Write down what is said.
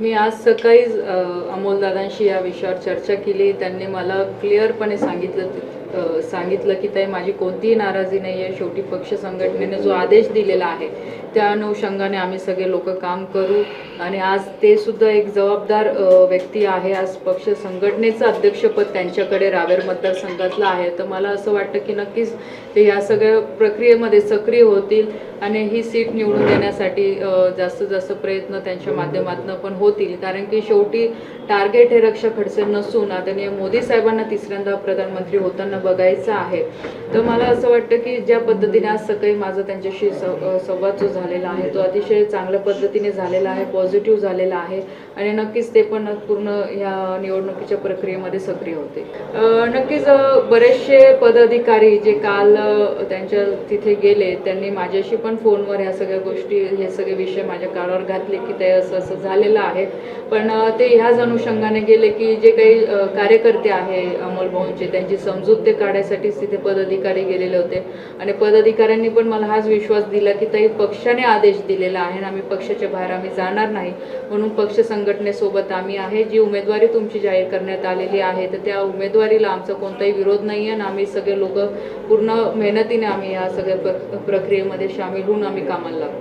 मी आज सकाळीच अमोलदादांशी या विषयावर चर्चा केली. त्यांनी मला क्लिअरपणे सांगितलं सांगितलं की ताई माझी कोणतीही नाराजी नाही आहे शेवटी पक्ष संघटनेने जो आदेश दिलेला आहे त्या अनुषंगाने आम्ही सगळे लोक काम करू. आणि आज ते सुद्धा एक जबाबदार व्यक्ती आहे. आज पक्ष संघटनेचं अध्यक्षपद त्यांच्याकडे रावेर मतदारसंघातलं आहे. तर मला असं वाटतं की नक्कीच ते या सगळ्या प्रक्रियेमध्ये सक्रिय होतील आणि ही सीट निवडून देण्यासाठी जास्तीत जास्त प्रयत्न त्यांच्या माध्यमातून पण होतील. कारण की शेवटी टार्गेट हे रक्षा खडसे नसून आदरणीय मोदी साहेबांना तिसऱ्यांदा प्रधानमंत्री होताना बघायचं आहे. तर मला असं वाटतं की ज्या पद्धतीने आज सकाळी माझा त्यांच्याशी संवाद जो झालेला आहे तो अतिशय चांगल्या पद्धतीने झालेला आहे पॉझिटिव्ह झालेला आहे आणि नक्कीच ते पण पूर्ण या निवडणुकीच्या प्रक्रियेमध्ये सक्रिय होते. नक्कीच बरेचसे पदाधिकारी जे काल त्यांच्या तिथे गेले त्यांनी माझ्याशी पण फोनवर ह्या सगळ्या गोष्टी हे सगळे विषय माझ्या कानावर घातले की ते असं असं झालेलं आहे. पण ते ह्याच अनुषंगाने गेले की जे काही कार्यकर्ते आहे अमोल त्यांची समजूत ते काढायसाठीच तिथे पदाधिकारी गेलेले होते. आणि पदाधिकाऱ्यांनी पण मला हाच विश्वास दिला की ताई पक्षाने आदेश दिलेला आहे आणि आम्ही पक्षाच्या बाहेर आम्ही जाणार नाही. म्हणून पक्ष संघटनेसोबत आम्ही आहे. जी उमेदवारी तुमची जाहीर करण्यात आलेली आहे तर त्या उमेदवारीला आमचा कोणताही विरोध नाही आहे आणि आम्ही सगळे लोक पूर्ण मेहनतीने आम्ही या सगळ्या प्र- प्रक्रियेमध्ये सामील होऊन आम्ही कामाला लागू